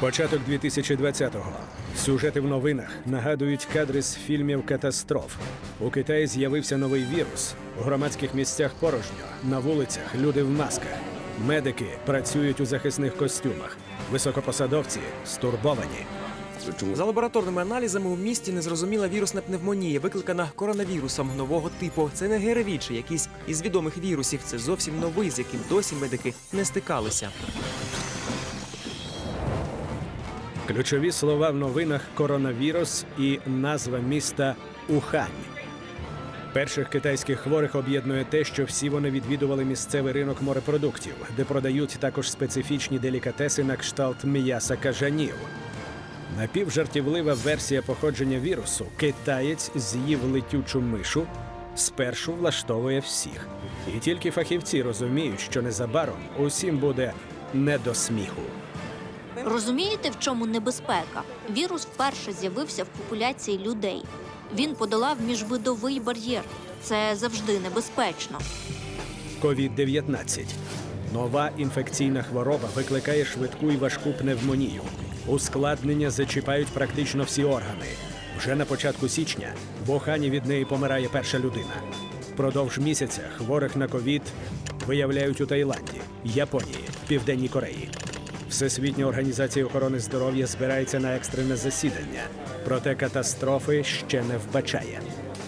Початок 2020-го. Сюжети в новинах нагадують кадри з фільмів катастроф. У Китаї з'явився новий вірус. У громадських місцях порожньо, на вулицях люди в масках. Медики працюють у захисних костюмах. Високопосадовці стурбовані. За лабораторними аналізами у місті незрозуміла вірусна пневмонія, викликана коронавірусом нового типу. Це не ГРВІ чи якийсь із відомих вірусів. Це зовсім новий, з яким досі медики не стикалися. Ключові слова в новинах коронавірус і назва міста Ухань. Перших китайських хворих об'єднує те, що всі вони відвідували місцевий ринок морепродуктів, де продають також специфічні делікатеси на кшталт м'яса кажанів. Напівжартівлива версія походження вірусу китаєць з'їв летючу мишу, спершу влаштовує всіх. І тільки фахівці розуміють, що незабаром усім буде не до сміху. Розумієте, в чому небезпека? Вірус вперше з'явився в популяції людей. Він подолав міжвидовий бар'єр. Це завжди небезпечно. COVID-19. Нова інфекційна хвороба викликає швидку і важку пневмонію. Ускладнення зачіпають практично всі органи. Вже на початку січня в Ухані від неї помирає перша людина. Впродовж місяця хворих на ковід виявляють у Таїланді, Японії, Південній Кореї. Всесвітня організація охорони здоров'я збирається на екстрене засідання, проте катастрофи ще не вбачає.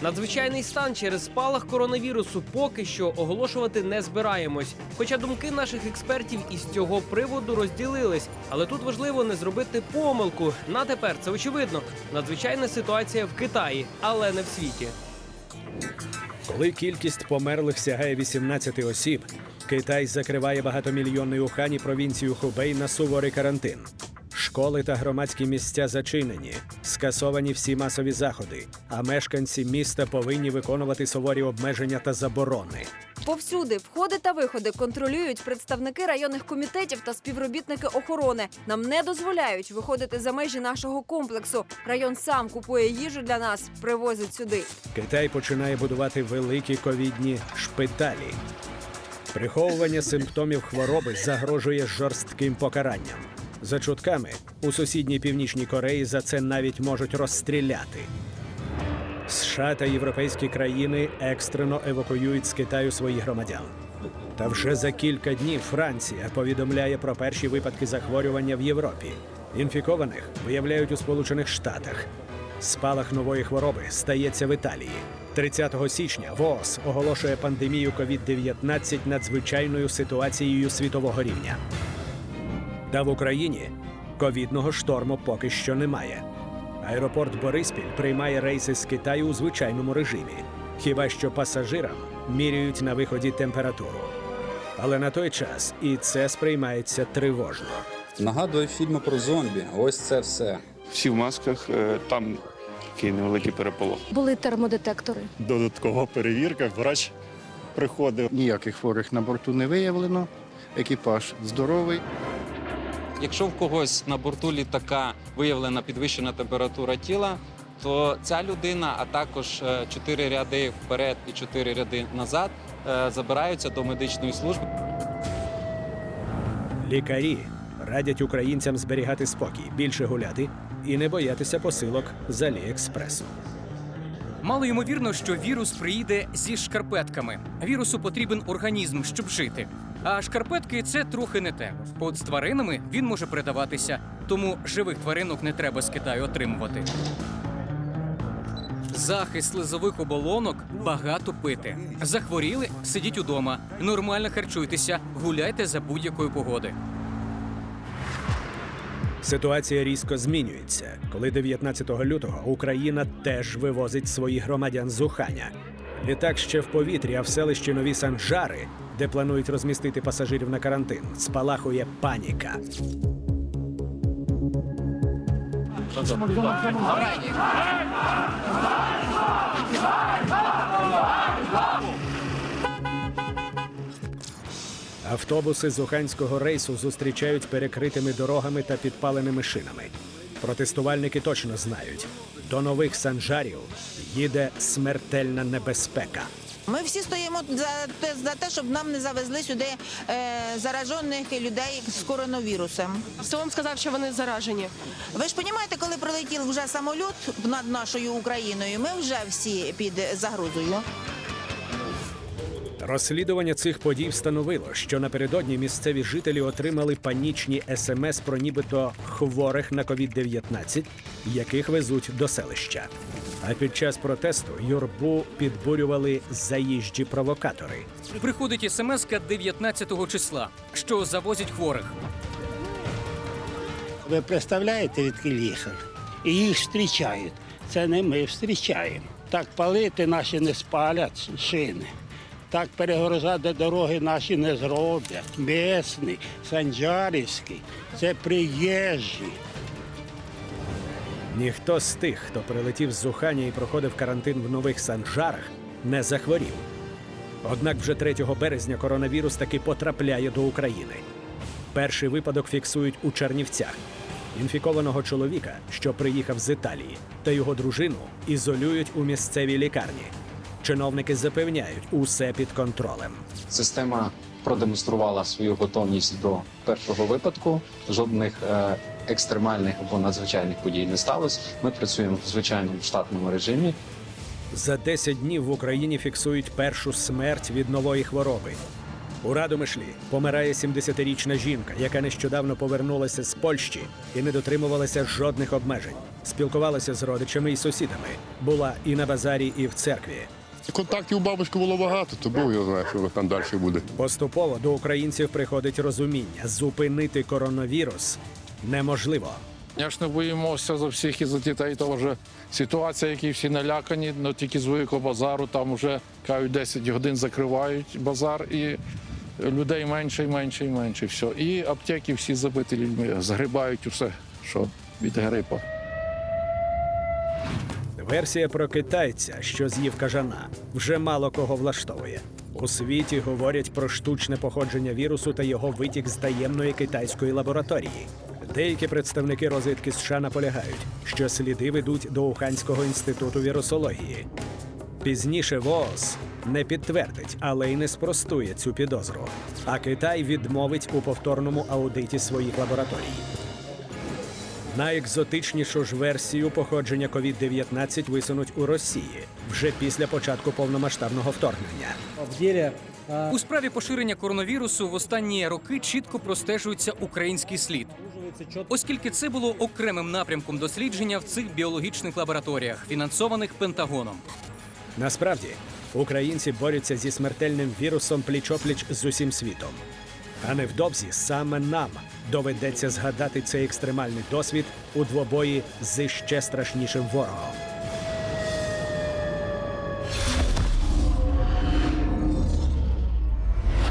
Надзвичайний стан через спалах коронавірусу поки що оголошувати не збираємось. Хоча думки наших експертів із цього приводу розділились. Але тут важливо не зробити помилку. На тепер це очевидно. Надзвичайна ситуація в Китаї, але не в світі. Коли кількість померлих сягає 18 осіб, Китай закриває багатомільйонний Ухані провінцію Хубей на суворий карантин. Школи та громадські місця зачинені, скасовані всі масові заходи, а мешканці міста повинні виконувати суворі обмеження та заборони. Повсюди входи та виходи контролюють представники районних комітетів та співробітники охорони. Нам не дозволяють виходити за межі нашого комплексу. Район сам купує їжу для нас, привозить сюди. Китай починає будувати великі ковідні шпиталі. Приховування симптомів хвороби загрожує жорстким покаранням. За чутками, у сусідній північній Кореї за це навіть можуть розстріляти. США та європейські країни екстрено евакуюють з Китаю своїх громадян. Та вже за кілька днів Франція повідомляє про перші випадки захворювання в Європі. Інфікованих виявляють у Сполучених Штатах. Спалах нової хвороби стається в Італії. 30 січня ВООЗ оголошує пандемію COVID-19 надзвичайною ситуацією світового рівня. Та в Україні ковідного шторму поки що немає. Аеропорт Бориспіль приймає рейси з Китаю у звичайному режимі, хіба що пасажирам міряють на виході температуру. Але на той час і це сприймається тривожно. Нагадує фільми про зомбі. Ось це все. Всі в масках, е, там такий невеликий переполох. Були термодетектори. додаткова перевірка. Врач приходив. Ніяких хворих на борту не виявлено. Екіпаж здоровий. Якщо в когось на борту літака виявлена підвищена температура тіла, то ця людина, а також е, чотири ряди вперед і чотири ряди назад, е, забираються до медичної служби. Лікарі радять українцям зберігати спокій, більше гуляти і не боятися посилок з Аліекспресу. Мало ймовірно, що вірус приїде зі шкарпетками. Вірусу потрібен організм, щоб жити. А шкарпетки це трохи не те. От з тваринами він може передаватися, тому живих тваринок не треба з Китаю отримувати. Захист слизових оболонок багато пити. Захворіли, сидіть удома, нормально харчуйтеся, гуляйте за будь-якої погоди. Ситуація різко змінюється, коли 19 лютого Україна теж вивозить своїх громадян з Уханя. Літак ще в повітрі, а в селищі Нові Санжари, де планують розмістити пасажирів на карантин, спалахує паніка. Автобуси з уханського рейсу зустрічають перекритими дорогами та підпаленими шинами. Протестувальники точно знають, до нових санжарів їде смертельна небезпека. Ми всі стоїмо за те, за те, щоб нам не завезли сюди е, заражених людей з коронавірусом. Хто вам сказав, що вони заражені? Ви ж розумієте, коли прилетів вже самоліт над нашою Україною, ми вже всі під загрозою. Розслідування цих подій встановило, що напередодні місцеві жителі отримали панічні смс про нібито хворих на COVID-19, яких везуть до селища. А під час протесту юрбу підбурювали заїжджі провокатори. Приходить смс 19-го числа, що завозять хворих. Ви представляєте, відки їхали? І їх зустрічають. Це не ми зустрічаємо. Так палити наші не спалять шини. Так перегорозати дороги наші не зроблять. Місний, Санджарівський. Це приїжджі. Ніхто з тих, хто прилетів з Уханя і проходив карантин в нових санжарах, не захворів. Однак вже 3 березня коронавірус таки потрапляє до України. Перший випадок фіксують у Чернівцях. Інфікованого чоловіка, що приїхав з Італії, та його дружину ізолюють у місцевій лікарні. Чиновники запевняють, усе під контролем. Система продемонструвала свою готовність до першого випадку. Жодних е, екстремальних або надзвичайних подій не сталося. Ми працюємо в звичайному штатному режимі. За 10 днів в Україні фіксують першу смерть від нової хвороби. У Радомишлі помирає 70-річна жінка, яка нещодавно повернулася з Польщі і не дотримувалася жодних обмежень. Спілкувалася з родичами і сусідами. Була і на базарі, і в церкві. Контактів у бабушки було багато, то Бог його знає, що там далі буде. Поступово до українців приходить розуміння: зупинити коронавірус неможливо. Звісно, боїмося за всіх і за дітей. То вже ситуація, які всі налякані, але тільки з великого базару, там вже кажуть, 10 годин закривають базар і людей менше і менше і менше. Все. І аптеки всі забиті людьми, згрибають усе, що від грипу. Версія про китайця, що з'їв кажана, вже мало кого влаштовує. У світі говорять про штучне походження вірусу та його витік з таємної китайської лабораторії. Деякі представники розвідки США наполягають, що сліди ведуть до Уханського інституту вірусології. Пізніше ВООЗ не підтвердить, але й не спростує цю підозру. А Китай відмовить у повторному аудиті своїх лабораторій. Найекзотичнішу ж версію походження COVID-19 висунуть у Росії вже після початку повномасштабного вторгнення. У справі поширення коронавірусу в останні роки чітко простежується український слід, оскільки це було окремим напрямком дослідження в цих біологічних лабораторіях, фінансованих Пентагоном. Насправді українці борються зі смертельним вірусом пліч-опліч з усім світом. А невдовзі саме нам доведеться згадати цей екстремальний досвід у двобої з ще страшнішим ворогом.